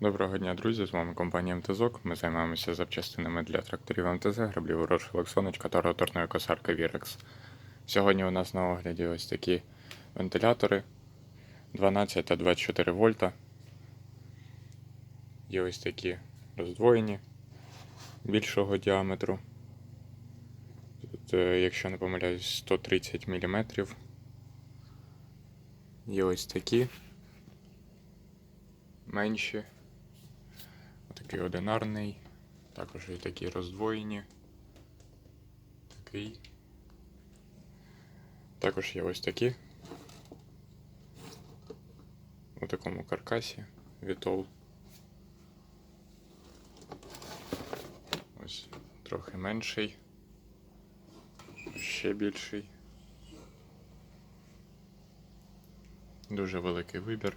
Доброго дня, друзі! З вами компанія МТЗОК. Ми займаємося запчастинами для тракторів МТЗ, граблів розшивок сонечка та роторної косарки Virex. Сьогодні у нас на огляді ось такі вентилятори 12 та 24 вольта. Є ось такі роздвоєні більшого діаметру. Тут, е, якщо не помиляюсь, 130 мм. Є ось такі менші. Такий одинарний, також і такі роздвоєні. Такий. Також є ось такі. У такому каркасі Вітол. Ось трохи менший. Ще більший. Дуже великий вибір.